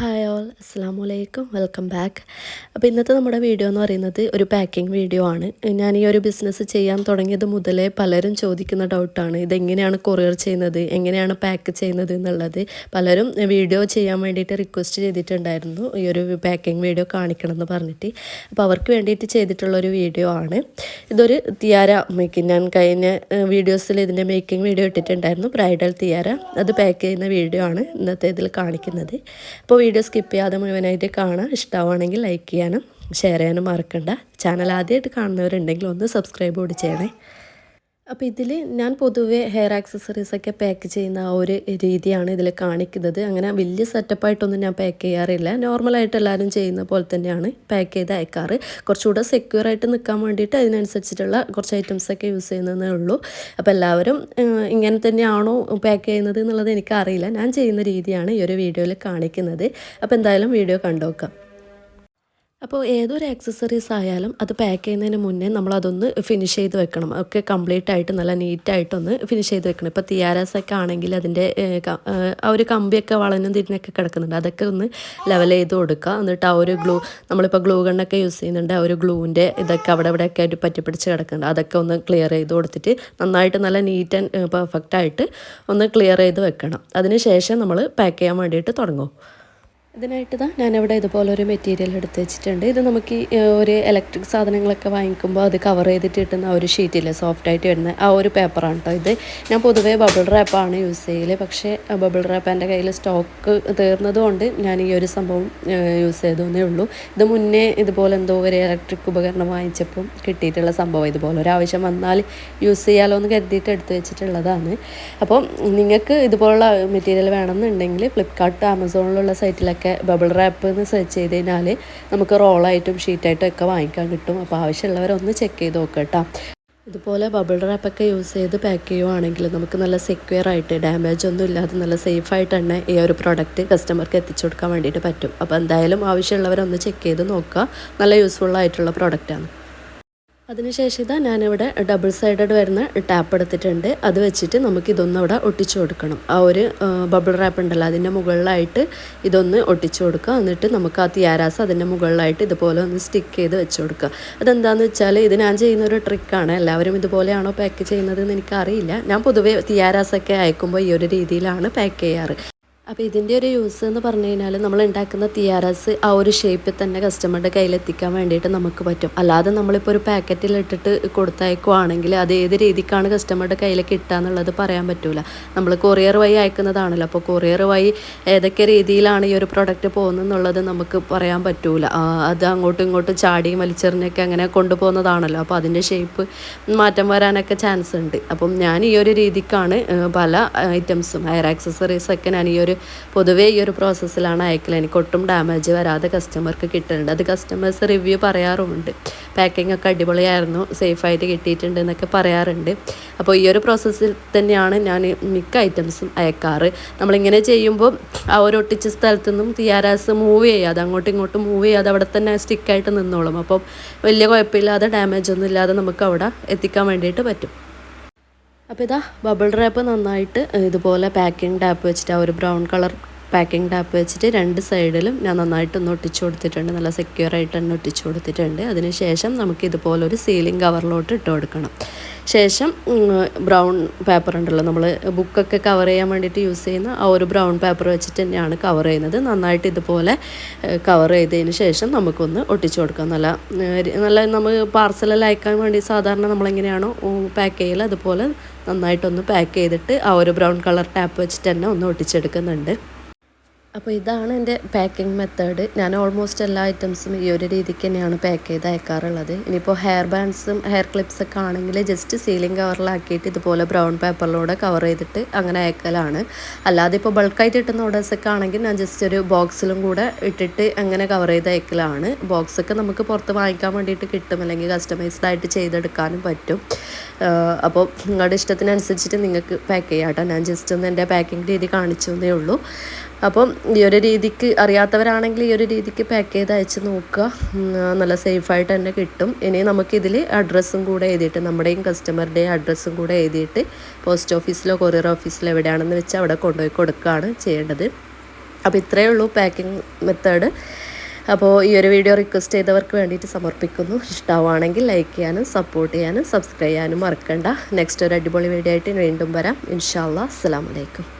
Hi all അസ്സാം വലൈക്കും welcome back. അപ്പോൾ ഇന്നത്തെ നമ്മുടെ വീഡിയോ എന്ന് പറയുന്നത് ഒരു പാക്കിംഗ് വീഡിയോ ആണ്. ഞാൻ ഈ ഒരു ബിസിനസ് ചെയ്യാൻ തുടങ്ങിയത് മുതലേ പലരും ചോദിക്കുന്ന ഡൗട്ടാണ് ഇതെങ്ങനെയാണ് കൊറിയർ ചെയ്യുന്നത്? എങ്ങനെയാണ് പാക്ക് ചെയ്യുന്നത് എന്നുള്ളത് പലരും വീഡിയോ ചെയ്യാൻ വേണ്ടിയിട്ട് റിക്വസ്റ്റ് ചെയ്തിട്ടുണ്ടായിരുന്നു. ഈ ഒരു പാക്കിംഗ് വീഡിയോ കാണിക്കണം എന്ന് പറഞ്ഞിട്ട്. അപ്പോൾ അവർക്ക് വേണ്ടിയിട്ട് ചെയ്തിട്ടുള്ള ഒരു വീഡിയോ ആണ്. ഇതൊരു തിയാര മേക്കിംഗ് ഞാൻ കഴിഞ്ഞ വീഡിയോസിൽ ഇതിന്റെ മേക്കിംഗ് വീഡിയോ ഇട്ടിട്ടുണ്ടായിരുന്നു. Bridal tiara. അത് പാക്ക് ചെയ്യുന്ന വീഡിയോ ആണ് ഇന്നത്തെ ഇതിൽ കാണിക്കുന്നത്. അപ്പോൾ വീഡിയോ സ്കിപ്പ് ചെയ്യാതെ മുഴുവനായിട്ട് കാണാം ഇഷ്ടമാണെങ്കിൽ ലൈക്ക് ചെയ്യാനും ഷെയർ ചെയ്യാനും മറക്കണ്ട. ചാനൽ ആദ്യമായിട്ട് കാണുന്നവരുണ്ടെങ്കിൽ ഒന്ന് സബ്സ്ക്രൈബ് കൂടി ചെയ്യണേ. അപ്പോൾ ഇതിൽ ഞാൻ പൊതുവേ ഹെയർ ആക്സസറീസ് ഒക്കെ പാക്ക് ചെയ്യുന്ന ആ ഒരു രീതിയാണ് ഇതിൽ കാണിക്കുന്നത്. അങ്ങനെ വലിയ സെറ്റപ്പായിട്ടൊന്നും ഞാൻ പാക്ക് ചെയ്യാറില്ല. നോർമലായിട്ട് എല്ലാവരും ചെയ്യുന്ന പോലെ തന്നെയാണ് പാക്ക് ചെയ്ത് അയക്കാറ് കുറച്ചുകൂടെ സെക്യൂർ ആയിട്ട് നിൽക്കാൻ വേണ്ടിയിട്ട് അതിനനുസരിച്ചിട്ടുള്ള കുറച്ച് ഐറ്റംസ് ഒക്കെ യൂസ് ചെയ്യുന്നതേ ഉള്ളൂ. അപ്പോൾ എല്ലാവരും ഇങ്ങനെ തന്നെയാണോ പാക്ക് ചെയ്യുന്നത് എന്നുള്ളത് എനിക്കറിയില്ല. ഞാൻ ചെയ്യുന്ന രീതിയാണ് ഈ ഒരു വീഡിയോയിൽ കാണിക്കുന്നത്. അപ്പോൾ എന്തായാലും വീഡിയോ കണ്ടുനോക്കാം അപ്പോൾ ഏതൊരു ആക്സസറീസ് ആയാലും അത് പാക്ക് ചെയ്യുന്നതിന് മുന്നേ നമ്മൾ അതൊന്ന് ഫിനിഷ് ചെയ്ത് വെക്കണം. ഒക്കെ കംപ്ലീറ്റ് ആയിട്ട് നല്ല നീറ്റായിട്ടൊന്ന് ഫിനിഷ് ചെയ്ത് വെക്കണം. ഇപ്പോൾ തിയാരാസ് ഒക്കെ ആണെങ്കിൽ അതിന്റെ ആ ഒരു കമ്പിയൊക്കെ വളഞ്ഞും തിരിഞ്ഞൊക്കെ കിടക്കുന്നുണ്ട്. അതൊക്കെ ഒന്ന് ലെവൽ ചെയ്ത് കൊടുക്കുക. എന്നിട്ട് ആ ഒരു ഗ്ലൂ നമ്മളിപ്പോൾ ഗ്ലൂ ഗണ്ണൊക്കെ യൂസ് ചെയ്യുന്നുണ്ട്. ആ ഒരു ഗ്ലൂവിന്റെ ഇതൊക്കെ അവിടെ ഇവിടെയൊക്കെ ആയിട്ട് പറ്റി പിടിച്ച് കിടക്കുന്നുണ്ട്. അതൊക്കെ ഒന്ന് ക്ലിയർ ചെയ്ത് കൊടുത്തിട്ട് നന്നായിട്ട് നല്ല നീറ്റ് ആൻഡ് പെർഫെക്റ്റ് ആയിട്ട് ഒന്ന് ക്ലിയർ ചെയ്ത് വെക്കണം. അതിന് ശേഷം നമ്മൾ പാക്ക് ചെയ്യാൻ വേണ്ടിയിട്ട് തുടങ്ങും. ഇതിനായിട്ട് ഞാൻ ഞാനിവിടെ ഇതുപോലെ ഒരു മെറ്റീരിയൽ എടുത്ത് വെച്ചിട്ടുണ്ട്. ഇത് നമുക്ക് ഒരു ഇലക്ട്രിക് സാധനങ്ങളൊക്കെ വാങ്ങിക്കുമ്പോൾ അത് കവർ ചെയ്തിട്ട് കിട്ടുന്ന ആ ഒരു ഷീറ്റില്ലേ സോഫ്റ്റായിട്ട് വരുന്ന ആ ഒരു പേപ്പറാണ് കേട്ടോ ഇത്. ഞാൻ പൊതുവേ ബബിൾ റാപ്പാണ് യൂസ് ചെയ്യൽ പക്ഷേ ബബിൾ റാപ്പ് എന്റെ കയ്യിൽ സ്റ്റോക്ക് തീർന്നതുകൊണ്ട് ഞാൻ ഈ ഒരു സംഭവം യൂസ് ചെയ്തതെന്നേ ഉള്ളൂ. ഇത് മുന്നേ ഇതുപോലെ എന്തോ ഒരു ഇലക്ട്രിക് ഉപകരണം വാങ്ങിച്ചപ്പം കിട്ടിയിട്ടുള്ള സംഭവം ഇതുപോലെ. ഒരു ആവശ്യം വന്നാൽ യൂസ് ചെയ്യാലോ എന്ന് കരുതിയിട്ട് എടുത്ത് വെച്ചിട്ടുള്ളതാണ്. അപ്പോൾ നിങ്ങൾക്ക് ഇതുപോലുള്ള മെറ്റീരിയൽ വേണമെന്നുണ്ടെങ്കിൽ ഫ്ലിപ്കാർട്ട് ആമസോണിലുള്ള സൈറ്റിലൊക്കെ ഒക്കെ ബബിൾ റാപ്പ് എന്ന് സെർച്ച് ചെയ്ത് കഴിഞ്ഞാൽ നമുക്ക് റോളായിട്ടും ഷീറ്റായിട്ടും ഒക്കെ വാങ്ങിക്കാൻ കിട്ടും. അപ്പോൾ ആവശ്യമുള്ളവരൊന്ന് ചെക്ക് ചെയ്ത് കേട്ടോ. ഇതുപോലെ ബബിൾ റാപ്പൊക്കെ യൂസ് ചെയ്ത് പാക്ക് ചെയ്യുവാണെങ്കിൽ നമുക്ക് നല്ല സെക്യൂർ ആയിട്ട് ഡാമേജ് ഒന്നും ഇല്ലാതെ നല്ല സേഫ് ആയിട്ട് തന്നെ ഈ ഒരു പ്രോഡക്റ്റ് കസ്റ്റമർക്ക് എത്തിച്ചു കൊടുക്കാൻ വേണ്ടിയിട്ട് പറ്റും. അപ്പോൾ എന്തായാലും ആവശ്യമുള്ളവരൊന്ന് ചെക്ക് ചെയ്ത് നോക്കുക. നല്ല യൂസ്ഫുൾ ആയിട്ടുള്ള പ്രോഡക്റ്റാണ് അതിനുശേഷം ഇതാ ഞാനിവിടെ ഡബിൾ സൈഡഡ് വരുന്ന ടാപ്പ് എടുത്തിട്ടുണ്ട്. അത് വെച്ചിട്ട് നമുക്ക് ഇതൊന്ന് അവിടെ ഒട്ടിച്ചു കൊടുക്കണം. ആ ഒരു ബബിൾ റാപ്പ് ഉണ്ടല്ലോ അതിന്റെ മുകളിലായിട്ട് ഇതൊന്ന് ഒട്ടിച്ചു കൊടുക്കുക. എന്നിട്ട് നമുക്ക് ആ തിയാരാസ് അതിന്റെ മുകളിലായിട്ട് ഇതുപോലെ ഒന്ന് സ്റ്റിക്ക് ചെയ്ത് വെച്ച് കൊടുക്കുക. അതെന്താണെന്ന് വെച്ചാൽ ഇത് ഞാൻ ചെയ്യുന്ന ഒരു ട്രിക്കാണ് എല്ലാവരും ഇതുപോലെയാണോ പാക്ക് ചെയ്യുന്നത് എന്ന് എനിക്കറിയില്ല. ഞാൻ പൊതുവേ തിയാരാസൊക്കെ അയക്കുമ്പോൾ ഈ ഒരു രീതിയിലാണ് പാക്ക് ചെയ്യാറ്. അപ്പോൾ ഇതിന്റെ ഒരു യൂസ് എന്ന് പറഞ്ഞു കഴിഞ്ഞാൽ നമ്മൾ ഉണ്ടാക്കുന്ന തിയാറസ് ആ ഒരു ഷേപ്പിൽ തന്നെ കസ്റ്റമറുടെ കയ്യിലെത്തിക്കാൻ വേണ്ടിയിട്ട് നമുക്ക് പറ്റും. അല്ലാതെ നമ്മളിപ്പോൾ ഒരു പാക്കറ്റിൽ ഇട്ടിട്ട് കൊടുത്തയക്കുവാണെങ്കിൽ അത് ഏത് രീതിക്കാണ് കസ്റ്റമറുടെ കയ്യിൽ കിട്ടുക എന്നുള്ളത് പറയാൻ പറ്റില്ല നമ്മൾ കൊറിയർ വഴി അയക്കുന്നതാണല്ലോ. അപ്പോൾ കൊറിയർ വഴി ഏതൊക്കെ രീതിയിലാണ് ഈ ഒരു പ്രൊഡക്റ്റ് പോകുന്നതെന്നുള്ളത് നമുക്ക് പറയാൻ പറ്റില്ല അത് അങ്ങോട്ടും ഇങ്ങോട്ടും ചാടിയും വലിച്ചെറിഞ്ഞൊക്കെ അങ്ങനെ കൊണ്ടുപോകുന്നതാണല്ലോ. അപ്പോൾ അതിന്റെ ഷേപ്പ് മാറ്റം വരാനൊക്കെ ചാൻസ് ഉണ്ട്. അപ്പം ഞാൻ ഈ ഒരു രീതിക്കാണ് പല ഐറ്റംസും ഹെയർ ആക്സസറീസൊക്കെ ഞാൻ ഈ ഒരു പൊതുവേ ഈ ഒരു പ്രോസസ്സിലാണ് അയക്കൽ എനിക്ക് ഒട്ടും ഡാമേജ് വരാതെ കസ്റ്റമർക്ക് കിട്ടുന്നുണ്ട് അത് കസ്റ്റമേഴ്സ് റിവ്യൂ പറയാറുമുണ്ട്. പാക്കിംഗ് ഒക്കെ അടിപൊളിയായിരുന്നു സേഫായിട്ട് കിട്ടിയിട്ടുണ്ട് എന്നൊക്കെ പറയാറുണ്ട്. അപ്പോൾ ഈ ഒരു പ്രോസസ്സിൽ തന്നെയാണ് ഞാൻ മിക്ക ഐറ്റംസും അയക്കാറ്. നമ്മളിങ്ങനെ ചെയ്യുമ്പോൾ ആ ഒരു ഒട്ടിച്ച സ്ഥലത്തു നിന്നും തിയാരാസ് മൂവ് ചെയ്യാതെ അങ്ങോട്ടും ഇങ്ങോട്ടും മൂവ് ചെയ്യാതെ അവിടെ തന്നെ സ്റ്റിക്കായിട്ട് നിന്നോളും. അപ്പം വലിയ കുഴപ്പമില്ലാതെ ഡാമേജ് ഒന്നും ഇല്ലാതെ നമുക്ക് അവിടെ എത്തിക്കാൻ വേണ്ടിയിട്ട് പറ്റും. അപ്പോൾ ഇതാ ബബിൾ റാപ്പ് നന്നായിട്ട് ഇതുപോലെ പാക്കിംഗ് ടാപ്പ് വെച്ചിട്ട് ആ ഒരു ബ്രൗൺ കളർ പാക്കിംഗ് ടാപ്പ് വെച്ചിട്ട് രണ്ട് സൈഡിലും ഞാൻ നന്നായിട്ട് ഒന്ന് ഒട്ടിച്ചു കൊടുത്തിട്ടുണ്ട്. നല്ല സെക്യൂർ ആയിട്ട് തന്നെ ഒട്ടിച്ചു കൊടുത്തിട്ടുണ്ട്. അതിനുശേഷം നമുക്ക് ഇതുപോലെ ഒരു സീലിംഗ് കവറിലോട്ട് ഇട്ട് കൊടുക്കണം. ശേഷം ബ്രൗൺ പേപ്പർ ഉണ്ടല്ലോ നമ്മൾ ബുക്കൊക്കെ കവർ ചെയ്യാൻ വേണ്ടിയിട്ട് യൂസ് ചെയ്യുന്ന ആ ഒരു ബ്രൗൺ പേപ്പർ വെച്ചിട്ട് തന്നെയാണ് കവർ ചെയ്യുന്നത്. നന്നായിട്ട് ഇതുപോലെ കവർ ചെയ്തതിന് ശേഷം നമുക്കൊന്ന് ഒട്ടിച്ചു കൊടുക്കാം. നല്ല നല്ല നമ്മൾ പാർസലെല്ലാം അയക്കാൻ വേണ്ടി സാധാരണ നമ്മളെങ്ങനെയാണോ പാക്ക് ചെയ്യൽ അതുപോലെ നന്നായിട്ടൊന്ന് പാക്ക് ചെയ്തിട്ട് ആ ഒരു ബ്രൗൺ കളർ ടാപ്പ് വെച്ചിട്ട് തന്നെ ഒന്ന് ഒട്ടിച്ചെടുക്കുന്നുണ്ട്. അപ്പോൾ ഇതാണ് എന്റെ പാക്കിംഗ് മെത്തേഡ് ഞാൻ ഓൾമോസ്റ്റ് എല്ലാ ഐറ്റംസും ഈ ഒരു രീതിക്ക് തന്നെയാണ് പാക്ക് ചെയ്ത് അയക്കാറുള്ളത്. ഇനിയിപ്പോൾ ഹെയർ ബാൻഡ്സും ഹെയർ ക്ലിപ്സൊക്കെ ആണെങ്കിൽ ജസ്റ്റ് സീലിംഗ് കവറിലാക്കിയിട്ട് ഇതുപോലെ ബ്രൗൺ പേപ്പറിലൂടെ കവർ ചെയ്തിട്ട് അങ്ങനെ അയക്കലാണ്. അല്ലാതെ ഇപ്പോൾ ബൾക്കായിട്ട് കിട്ടുന്ന ഓർഡേഴ്സൊക്കെ ആണെങ്കിൽ ഞാൻ ജസ്റ്റ് ഒരു ബോക്സിലും കൂടെ ഇട്ടിട്ട് അങ്ങനെ കവർ ചെയ്ത് അയക്കലാണ്. ബോക്സൊക്കെ നമുക്ക് പുറത്ത് വാങ്ങിക്കാൻ വേണ്ടിയിട്ട് കിട്ടും അല്ലെങ്കിൽ കസ്റ്റമൈസ്ഡ് ആയിട്ട് ചെയ്തെടുക്കാനും പറ്റും. അപ്പോൾ നിങ്ങളുടെ ഇഷ്ടത്തിനനുസരിച്ചിട്ട് നിങ്ങൾക്ക് പാക്ക് ചെയ്യാം കേട്ടോ. ഞാൻ ജസ്റ്റ് ഒന്ന് എന്റെ പാക്കിംഗ് രീതി കാണിച്ചു എന്നേ ഉള്ളൂ. അപ്പം ഈ ഒരു രീതിക്ക് അറിയാത്തവരാണെങ്കിൽ ഈ ഒരു രീതിക്ക് പാക്ക് ചെയ്ത് അയച്ച് നോക്കുക. നല്ല സേഫായിട്ട് തന്നെ കിട്ടും. ഇനി നമുക്കിതിൽ അഡ്രസ്സും കൂടെ എഴുതിയിട്ട് നമ്മുടെയും കസ്റ്റമറുടെയും അഡ്രസ്സും കൂടെ എഴുതിയിട്ട് പോസ്റ്റ് ഓഫീസിലോ കൊറിയർ ഓഫീസിലോ എവിടെയാണെന്ന് വെച്ചാൽ അവിടെ കൊണ്ടുപോയി കൊടുക്കുകയാണ് ചെയ്യേണ്ടത്. അപ്പോൾ ഇത്രയേ ഉള്ളൂ പാക്കിംഗ് മെത്തേഡ് അപ്പോൾ ഈ ഒരു വീഡിയോ റിക്വസ്റ്റ് ചെയ്തവർക്ക് വേണ്ടിയിട്ട് സമർപ്പിക്കുന്നു. ഇഷ്ടമാണെങ്കിൽ ലൈക്ക് ചെയ്യാനും സപ്പോർട്ട് ചെയ്യാനും സബ്സ്ക്രൈബ് ചെയ്യാനും മറക്കണ്ട. നെക്സ്റ്റ് ഒരു അടിപൊളി വീഡിയോ ആയിട്ട് വീണ്ടും വരാം. ഇൻഷാല്ലാ അസ്സാം വലൈക്കും